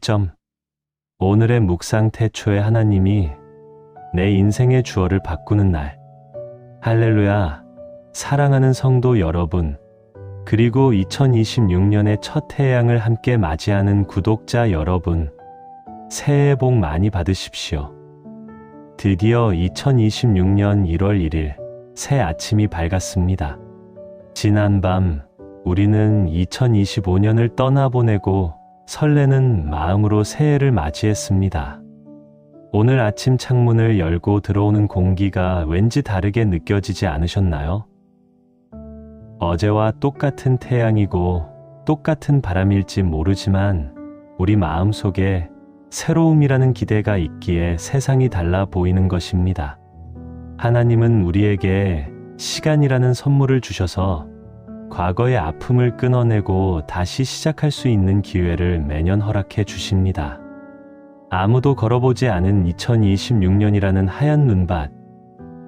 점. 오늘의 묵상 태초에 하나님이 내 인생의 주어를 바꾸는 날. 할렐루야. 사랑하는 성도 여러분. 그리고 2026년의 첫 태양을 함께 맞이하는 구독자 여러분. 새해 복 많이 받으십시오. 드디어 2026년 1월 1일 새 아침이 밝았습니다. 지난밤 우리는 2025년을 떠나보내고 설레는 마음으로 새해를 맞이했습니다. 오늘 아침 창문을 열고 들어오는 공기가 왠지 다르게 느껴지지 않으셨나요? 어제와 똑같은 태양이고 똑같은 바람일지 모르지만 우리 마음 속에 새로움이라는 기대가 있기에 세상이 달라 보이는 것입니다. 하나님은 우리에게 시간이라는 선물을 주셔서 과거의 아픔을 끊어내고 다시 시작할 수 있는 기회를 매년 허락해 주십니다. 아무도 걸어보지 않은 2026년이라는 하얀 눈밭,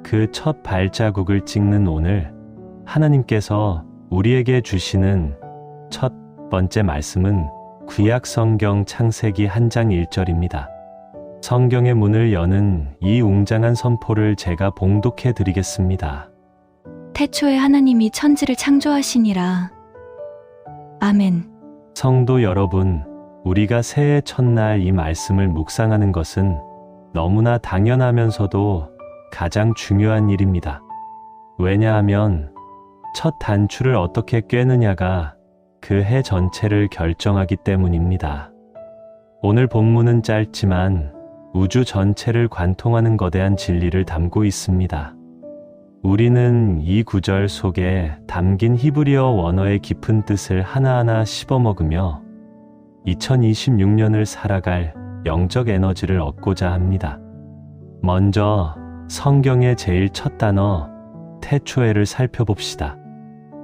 그 첫 발자국을 찍는 오늘, 하나님께서 우리에게 주시는 첫 번째 말씀은 구약 성경 창세기 한 장 1절입니다. 성경의 문을 여는 이 웅장한 선포를 제가 봉독해 드리겠습니다. 태초에 하나님이 천지를 창조하시니라. 아멘. 성도 여러분, 우리가 새해 첫날 이 말씀을 묵상하는 것은 너무나 당연하면서도 가장 중요한 일입니다. 왜냐하면 첫 단추를 어떻게 꿰느냐가 그 해 전체를 결정하기 때문입니다. 오늘 본문은 짧지만 우주 전체를 관통하는 거대한 진리를 담고 있습니다. 우리는 이 구절 속에 담긴 히브리어 원어의 깊은 뜻을 하나하나 씹어먹으며 2026년을 살아갈 영적 에너지를 얻고자 합니다. 먼저 성경의 제일 첫 단어 태초에를 살펴봅시다.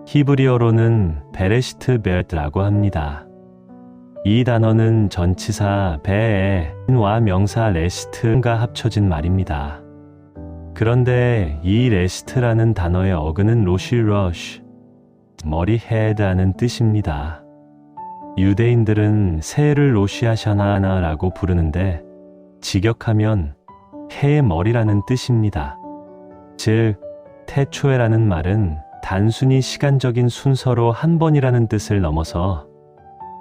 히브리어로는 베레시트 베트라고 합니다. 이 단어는 전치사 베에와 명사 레시트가 합쳐진 말입니다. 그런데 이 레시트라는 단어의 어근은 로시러쉬, 머리 헤드하는 뜻입니다. 유대인들은 새해를 로시아샤나나라고 부르는데 직역하면 해의 머리라는 뜻입니다. 즉, 태초에라는 말은 단순히 시간적인 순서로 한 번이라는 뜻을 넘어서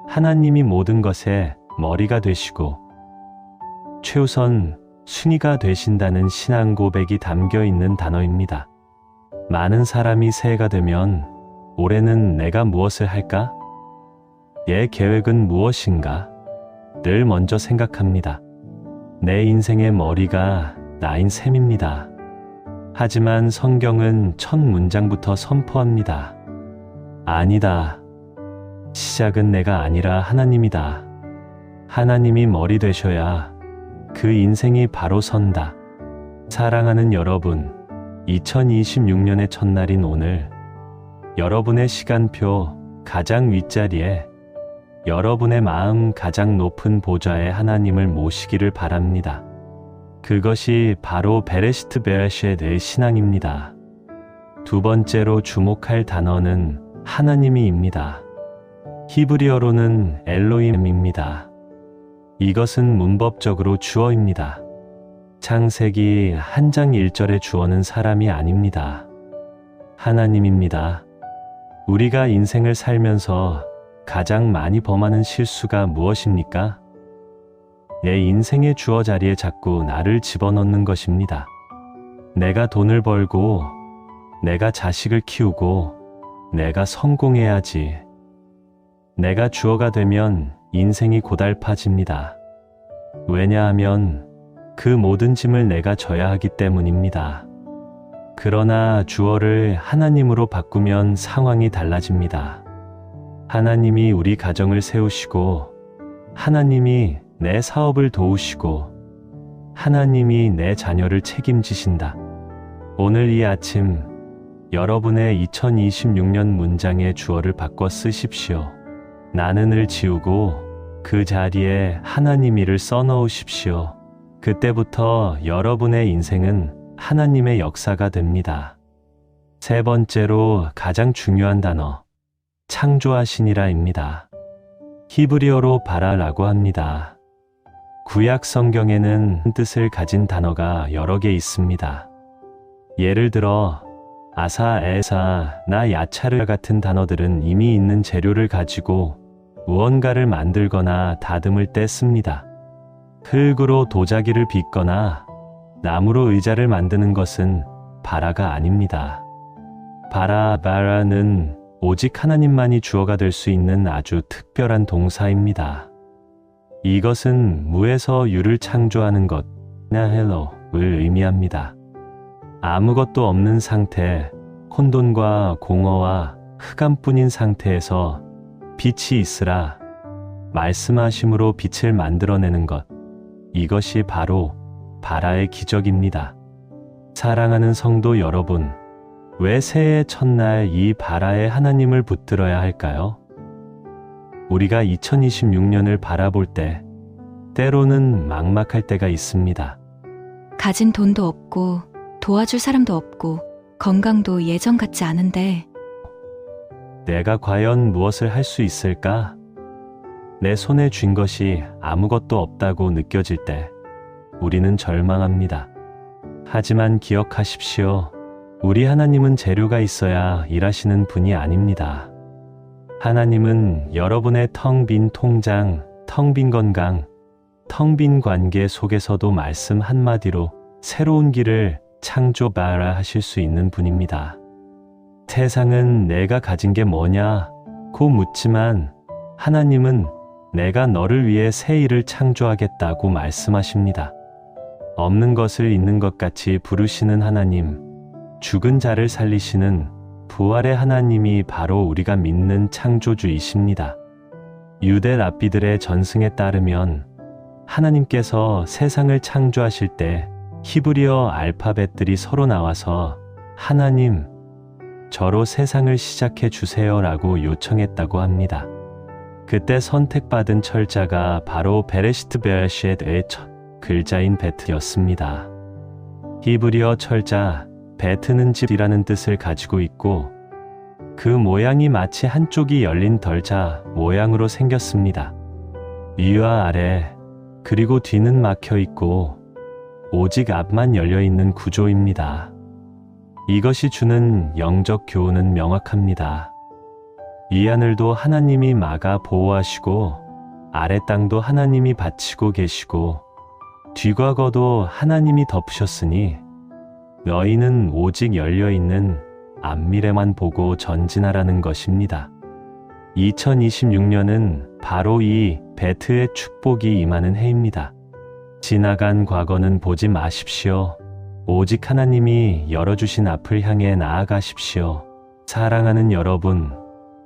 하나님이 모든 것의 머리가 되시고 최우선 순위가 되신다는 신앙 고백이 담겨 있는 단어입니다. 많은 사람이 새해가 되면 올해는 내가 무엇을 할까? 내 계획은 무엇인가? 늘 먼저 생각합니다. 내 인생의 머리가 나인 셈입니다. 하지만 성경은 첫 문장부터 선포합니다. 아니다. 시작은 내가 아니라 하나님이다. 하나님이 머리 되셔야 그 인생이 바로 선다. 사랑하는 여러분, 2026년의 첫날인 오늘, 여러분의 시간표 가장 윗자리에 여러분의 마음 가장 높은 보좌에 하나님을 모시기를 바랍니다. 그것이 바로 베레시트 베아시의 신앙입니다. 두 번째로 주목할 단어는 하나님이입니다. 히브리어로는 엘로임입니다. 이것은 문법적으로 주어입니다. 창세기 한 장 1절의 주어는 사람이 아닙니다. 하나님입니다. 우리가 인생을 살면서 가장 많이 범하는 실수가 무엇입니까? 내 인생의 주어 자리에 자꾸 나를 집어넣는 것입니다. 내가 돈을 벌고, 내가 자식을 키우고, 내가 성공해야지. 내가 주어가 되면 인생이 고달파집니다. 왜냐하면 그 모든 짐을 내가 져야 하기 때문입니다. 그러나 주어를 하나님으로 바꾸면 상황이 달라집니다. 하나님이 우리 가정을 세우시고, 하나님이 내 사업을 도우시고, 하나님이 내 자녀를 책임지신다. 오늘 이 아침, 여러분의 2026년 문장의 주어를 바꿔 쓰십시오. 나는을 지우고 그 자리에 하나님이를 써넣으십시오. 그때부터 여러분의 인생은 하나님의 역사가 됩니다. 세 번째로 가장 중요한 단어, 창조하시니라입니다. 히브리어로 바라라고 합니다. 구약 성경에는 뜻을 가진 단어가 여러 개 있습니다. 예를 들어 아사, 에사, 나, 야차르 같은 단어들은 이미 있는 재료를 가지고 무언가를 만들거나 다듬을 때 씁니다. 흙으로 도자기를 빚거나 나무로 의자를 만드는 것은 바라가 아닙니다. 바라, 바라는 오직 하나님만이 주어가 될 수 있는 아주 특별한 동사입니다. 이것은 무에서 유를 창조하는 것, 나헬로를 의미합니다. 아무것도 없는 상태, 혼돈과 공허와 흑암뿐인 상태에서 빛이 있으라 말씀하심으로 빛을 만들어내는 것. 이것이 바로 바라의 기적입니다. 사랑하는 성도 여러분, 왜 새해 첫날 이 바라의 하나님을 붙들어야 할까요? 우리가 2026년을 바라볼 때, 때로는 막막할 때가 있습니다. 가진 돈도 없고 도와줄 사람도 없고 건강도 예전 같지 않은데 내가 과연 무엇을 할 수 있을까? 내 손에 쥔 것이 아무것도 없다고 느껴질 때 우리는 절망합니다. 하지만 기억하십시오. 우리 하나님은 재료가 있어야 일하시는 분이 아닙니다. 하나님은 여러분의 텅 빈 통장, 텅 빈 건강, 텅 빈 관계 속에서도 말씀 한마디로 새로운 길을 창조바라 하실 수 있는 분입니다. 세상은 내가 가진 게 뭐냐? 고 묻지만 하나님은 내가 너를 위해 새 일을 창조하겠다고 말씀하십니다. 없는 것을 있는 것 같이 부르시는 하나님, 죽은 자를 살리시는 부활의 하나님이 바로 우리가 믿는 창조주이십니다. 유대 랍비들의 전승에 따르면 하나님께서 세상을 창조하실 때 히브리어 알파벳들이 서로 나와서 하나님, 저로 세상을 시작해 주세요라고 요청했다고 합니다. 그때 선택받은 철자가 바로 베레시트 베아시의 첫 글자인 베트였습니다. 히브리어 철자 베트는 집이라는 뜻을 가지고 있고 그 모양이 마치 한쪽이 열린 덜자 모양으로 생겼습니다. 위와 아래 그리고 뒤는 막혀 있고 오직 앞만 열려 있는 구조입니다. 이것이 주는 영적 교훈은 명확합니다. 이 하늘도 하나님이 막아 보호하시고 아래 땅도 하나님이 받치고 계시고 뒤과거도 하나님이 덮으셨으니 너희는 오직 열려 있는 앞미래만 보고 전진하라는 것입니다. 2026년은 바로 이 베트의 축복이 임하는 해입니다. 지나간 과거는 보지 마십시오. 오직 하나님이 열어주신 앞을 향해 나아가십시오. 사랑하는 여러분,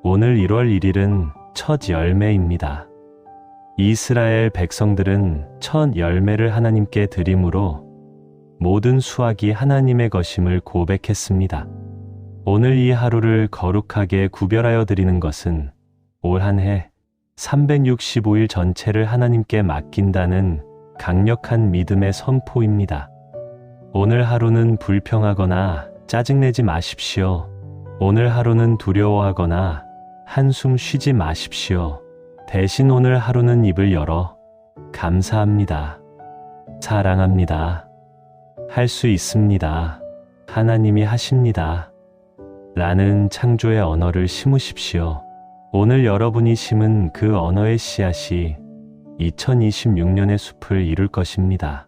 오늘 1월 1일은 첫 열매입니다. 이스라엘 백성들은 첫 열매를 하나님께 드림으로 모든 수확이 하나님의 것임을 고백했습니다. 오늘 이 하루를 거룩하게 구별하여 드리는 것은 올 한 해 365일 전체를 하나님께 맡긴다는 강력한 믿음의 선포입니다. 오늘 하루는 불평하거나 짜증내지 마십시오. 오늘 하루는 두려워하거나 한숨 쉬지 마십시오. 대신 오늘 하루는 입을 열어 감사합니다. 사랑합니다. 할 수 있습니다. 하나님이 하십니다. 라는 창조의 언어를 심으십시오. 오늘 여러분이 심은 그 언어의 씨앗이 2026년의 숲을 이룰 것입니다.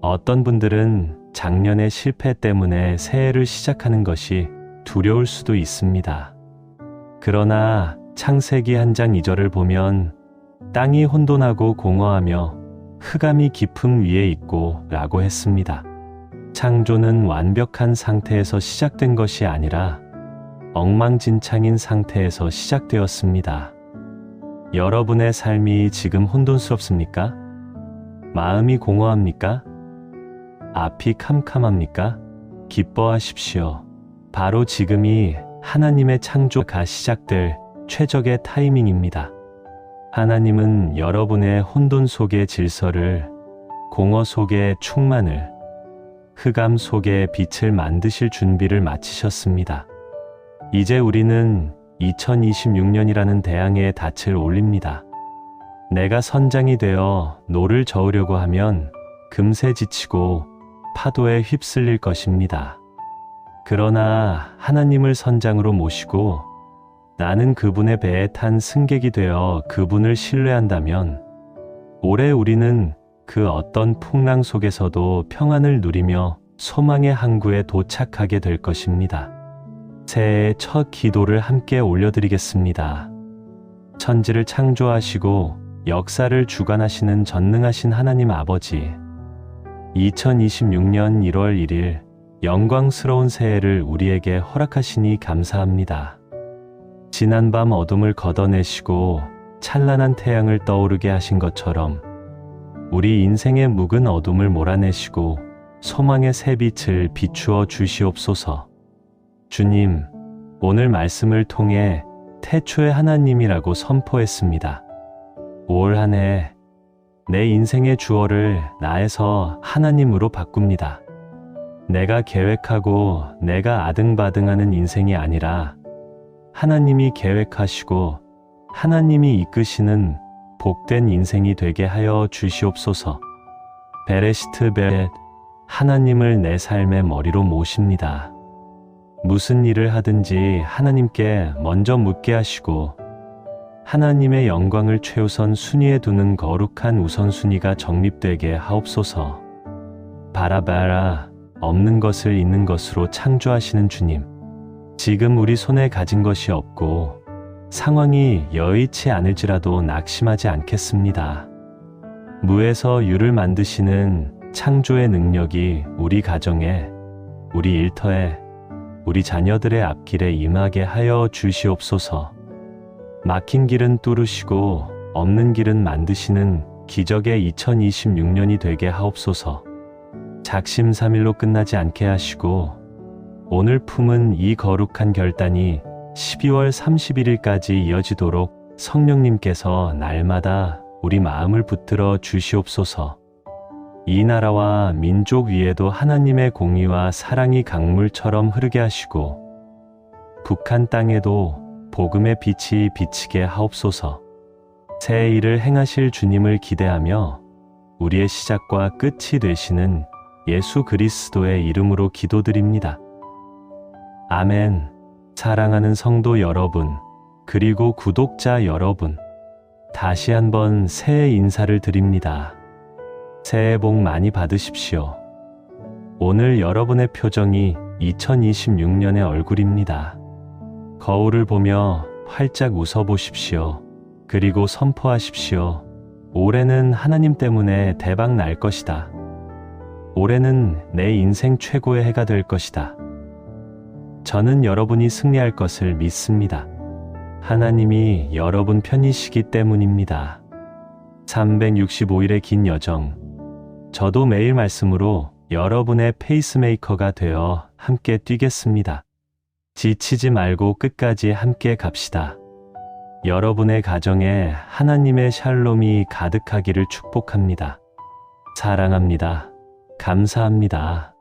어떤 분들은 작년의 실패 때문에 새해를 시작하는 것이 두려울 수도 있습니다. 그러나 창세기 한 장 2절을 보면 땅이 혼돈하고 공허하며 흑암이 깊음 위에 있고 라고 했습니다. 창조는 완벽한 상태에서 시작된 것이 아니라 엉망진창인 상태에서 시작되었습니다. 여러분의 삶이 지금 혼돈스럽습니까? 마음이 공허합니까? 앞이 캄캄합니까? 기뻐하십시오. 바로 지금이 하나님의 창조가 시작될 최적의 타이밍입니다. 하나님은 여러분의 혼돈 속의 질서를, 공허 속의 충만을, 흑암 속의 빛을 만드실 준비를 마치셨습니다. 이제 우리는 2026년이라는 대항해에 닻을 올립니다. 내가 선장이 되어 노를 저으려고 하면 금세 지치고 파도에 휩쓸릴 것입니다. 그러나 하나님을 선장으로 모시고 나는 그분의 배에 탄 승객이 되어 그분을 신뢰한다면 올해 우리는 그 어떤 풍랑 속에서도 평안을 누리며 소망의 항구에 도착하게 될 것입니다. 새해의 첫 기도를 함께 올려드리겠습니다. 천지를 창조하시고 역사를 주관하시는 전능하신 하나님 아버지, 2026년 1월 1일 영광스러운 새해를 우리에게 허락하시니 감사합니다. 지난 밤 어둠을 걷어내시고 찬란한 태양을 떠오르게 하신 것처럼 우리 인생의 묵은 어둠을 몰아내시고 소망의 새 빛을 비추어 주시옵소서. 주님, 오늘 말씀을 통해 태초의 하나님이라고 선포했습니다. 5월 한해 내 인생의 주어를 나에서 하나님으로 바꿉니다. 내가 계획하고 내가 아등바등하는 인생이 아니라 하나님이 계획하시고 하나님이 이끄시는 복된 인생이 되게 하여 주시옵소서. 베레시트 베렛 하나님을 내 삶의 머리로 모십니다. 무슨 일을 하든지 하나님께 먼저 묻게 하시고 하나님의 영광을 최우선 순위에 두는 거룩한 우선순위가 정립되게 하옵소서. 바라바라 없는 것을 있는 것으로 창조하시는 주님. 지금 우리 손에 가진 것이 없고 상황이 여의치 않을지라도 낙심하지 않겠습니다. 무에서 유를 만드시는 창조의 능력이 우리 가정에, 우리 일터에, 우리 자녀들의 앞길에 임하게 하여 주시옵소서. 막힌 길은 뚫으시고 없는 길은 만드시는 기적의 2026년이 되게 하옵소서. 작심삼일로 끝나지 않게 하시고 오늘 품은 이 거룩한 결단이 12월 31일까지 이어지도록 성령님께서 날마다 우리 마음을 붙들어 주시옵소서. 이 나라와 민족 위에도 하나님의 공의와 사랑이 강물처럼 흐르게 하시고 북한 땅에도 복음의 빛이 비치게 하옵소서. 새 일을 행하실 주님을 기대하며 우리의 시작과 끝이 되시는 예수 그리스도의 이름으로 기도드립니다. 아멘. 사랑하는 성도 여러분, 그리고 구독자 여러분, 다시 한번 새해 인사를 드립니다. 새해 복 많이 받으십시오. 오늘 여러분의 표정이 2026년의 얼굴입니다. 거울을 보며 활짝 웃어보십시오. 그리고 선포하십시오. 올해는 하나님 때문에 대박 날 것이다. 올해는 내 인생 최고의 해가 될 것이다. 저는 여러분이 승리할 것을 믿습니다. 하나님이 여러분 편이시기 때문입니다. 365일의 긴 여정. 저도 매일 말씀으로 여러분의 페이스메이커가 되어 함께 뛰겠습니다. 지치지 말고 끝까지 함께 갑시다. 여러분의 가정에 하나님의 샬롬이 가득하기를 축복합니다. 사랑합니다. 감사합니다.